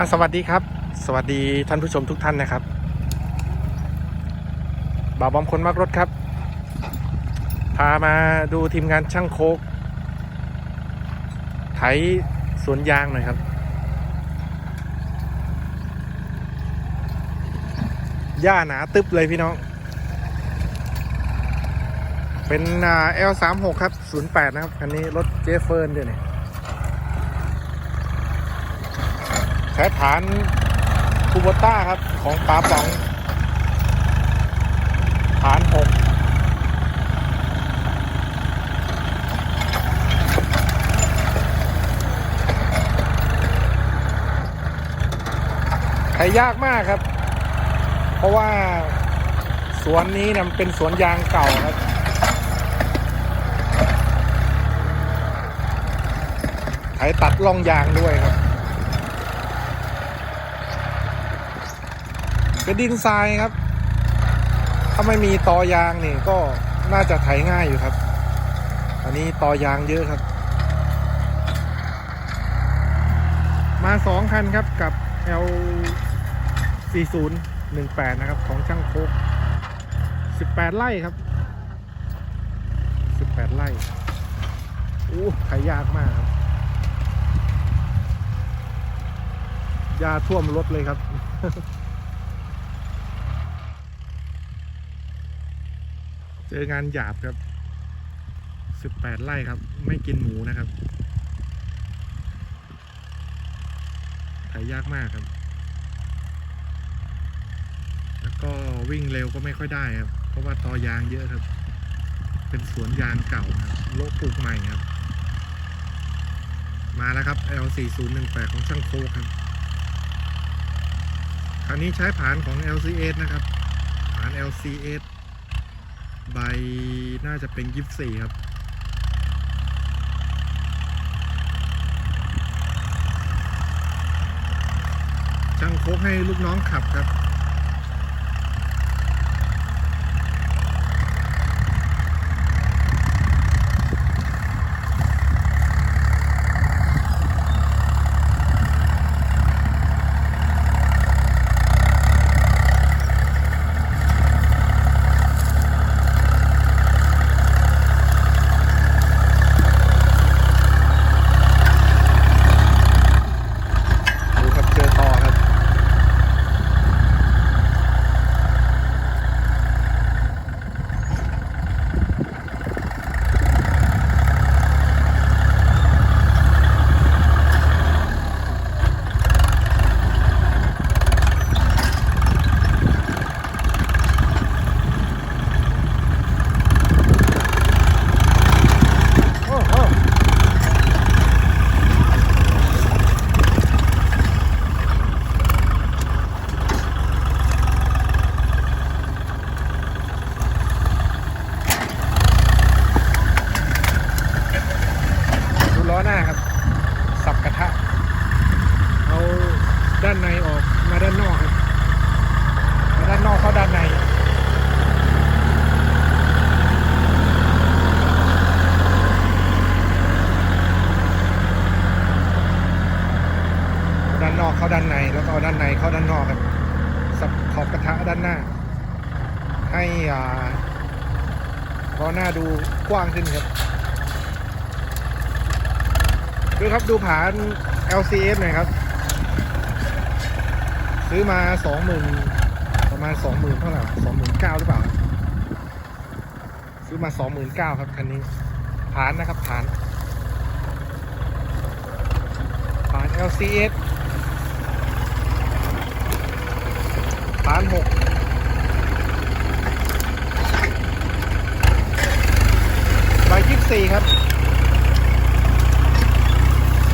อะสวัสดีครับ สวัสดีท่านผู้ชมทุกท่านนะครับบ่าวบอมคนมักรถครับ พามาดูทีมงานช่างโคก ไถสวนยางหน่อยครับ หญ้าหนาตึบเลยพี่น้อง เป็นอ่า L36 ครับ 08 นะครับ คันนี้รถเจฟเฟิร์นด้วยเนี่ย ใช้ฐานคูโบต้าครับ ของปาป๋องฐานหกใช้ยากมากครับ เพราะว่าสวนนี้นี่ยมันเป็นสวนยางเก่าครับไถตัดล่องยางด้วยครับ เป็นดินทรายครับ ถ้าไม่มีตอยางนี่ก็น่าจะไถง่ายอยู่ครับ อันนี้ตอยางเยอะครับ มาสองคันครับกับ L 4018 นะครับ ของช่างโคก18 ไร่ครับ 18 ไร่อู้ไถยากมากครับยาท่วมรถเลยครับ เจองานหยาบครับสิบแปดไร่ครับ ไม่กินหมูนะครับขายยากมากครับ แล้วก็วิ่งเร็วก็ไม่ค่อยได้ครับ เพราะว่าตอยางเยอะครับ เป็นสวนยางเก่าครับโลกปลูกใหม่ครับ มาแล้วครับ L4018 ของช่างโคกครับคันนี้ใช้ผานของ LCS นะครับ ผาน LCS ใบน่าจะเป็นยิบสี่ครับ ช่างโคกให้ลูกน้องขับครับ ดูครับเจอต่อครับ โอ้โห ดูล้อหน้าครับ สับกระทะ เอาด้านในออกมาด้านนอกครับเอาด้านนอกเข้าด้านใน ด้านนอกเข้าด้านในแล้วก็เอด้านในเข้าด้านนอกครับขอบกระทะด้านหน้า ให้อ่าล้อหน้าดูกว้างขึ้นครับ ดูครับดูผาน LCS หน่อยครับ ซื้อมาสองหมื่นประมาณสองหมื่นเท่าไหร่สองหมื่นเก้าหรือเปล่า ซื้อมาสองหมื่นเก้าครับคันนี้ผานนะครับผานผาน LCS านหกใบยี่สี่ครับ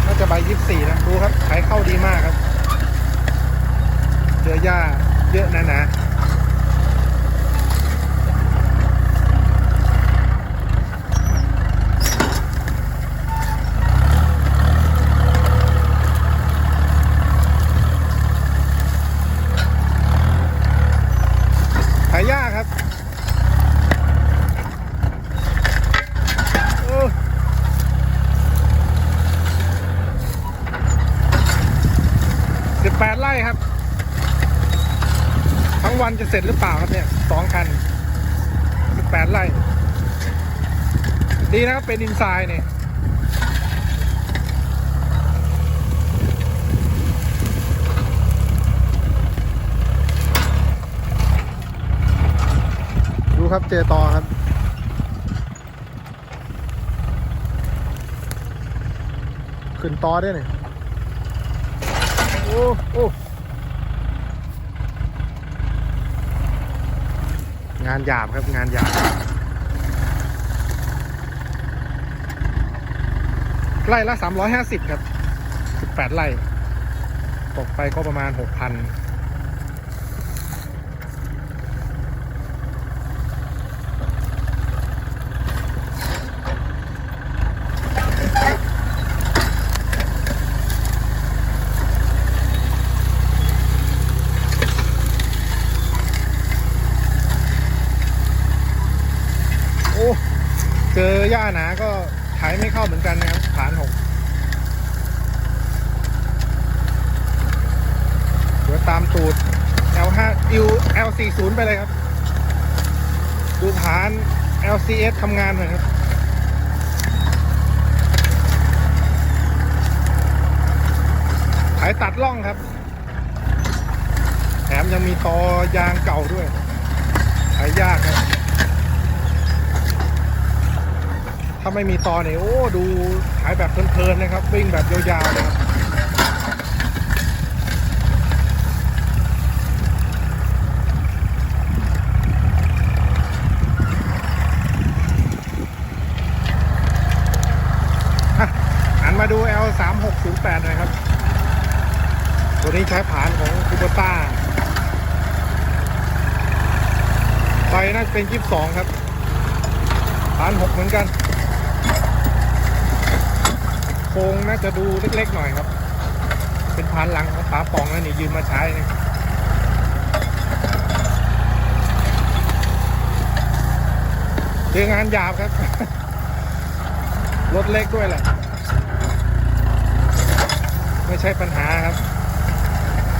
น่าจะใบยี่สี่นะ ดูครับ ขายเข้าดีมากครับ เจอหญ้าเยอะนะนะขายหญ้าครับโอ้ สิบแป วันจะเสร็จหรือเปล่าครับเนี่ยสองคันสิบแปดไร่ดีนะครับเป็นอินไซด์เนี่ยดูครับเจต่อครับขึ้นต่อได้เนี่ยโอ้โอ้ งานหยาบครับงานหยาบไล่ละสามร้อยห้าสิบครับสิบแปดไล่ตกไปก็ประมาณหกพัน เจอหญ้าหนาก็ไถไม่เข้าเหมือนกันนะครับฐานหกเดี๋ยวตามตูด L5 U L40 ไปเลยครับ ดูฐาน LCS ทำงานหน่อยครับไถตัดล่องครับแถมยังมีตอยางเก่าด้วยไถยากครับ ถ้าไม่มีตอเนี่ยโอ้ดูขายแบบเพลินๆนะครับ วิ่งแบบยาวๆนะครับอะหันมาดู L 3 6 0 8หน่อยครับ ตัวนี้ใช้ผานของคูโบต้าไฟน่าจะเป็น 22 ครับ ผาน 6 เหมือนกัน ครงน่าจะดูเล็กๆหน่อยครับ เป็นพานหลังของป๋าปองแล้วนี่ยืมมาใช้นี่เรื่องงานหยาบครับ รถเล็กด้วยแหละ ไม่ใช่ปัญหาครับ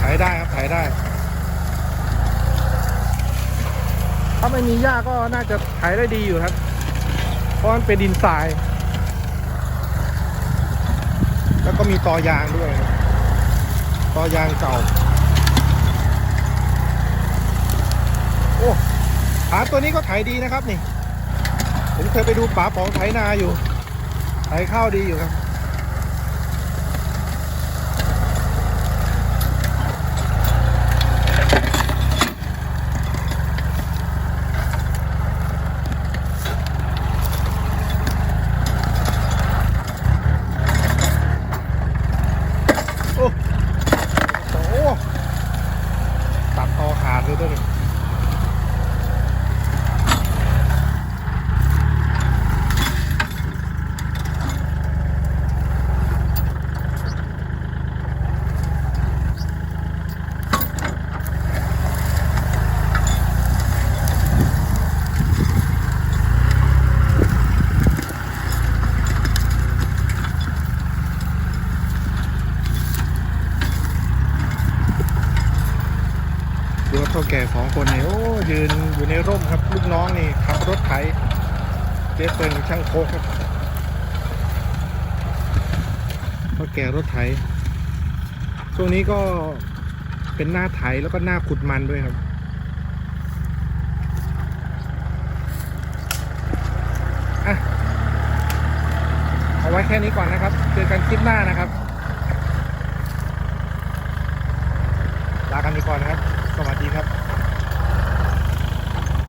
ถ่ายได้ครับ ถ่ายได้ ถ้าไม่มีหญ้าก็น่าจะถ่ายได้ดีอยู่ครับ เพราะมันเป็นดินทราย แล้วก็มีตอยางด้วย ตอยางเก่า โอ้ขาตัวนี้ก็ไถดีนะครับนี่ ผมเคยไปดูป๋าป๋องไถนาอยู่ ไถข้าวดีอยู่ครับ โอ้โหตัดตอขาดเลยตัวนี้ ดูว่าเท่าแก่สองคนนี่โอ้ยืนอยู่ในร่มครับ ลูกน้องนี่ขับรถไถเจ๊เปิลช่างโคกครับเท่าแก่รถไถช่วงนี้ก็เป็นหน้าไถแล้วก็หน้าขุดมันด้วยครับอะเอาไว้แค่นี้ก่อนนะครับเจอกันคลิปหน้านะครับลากันไปก่อนนะครับ สวัสดีครับ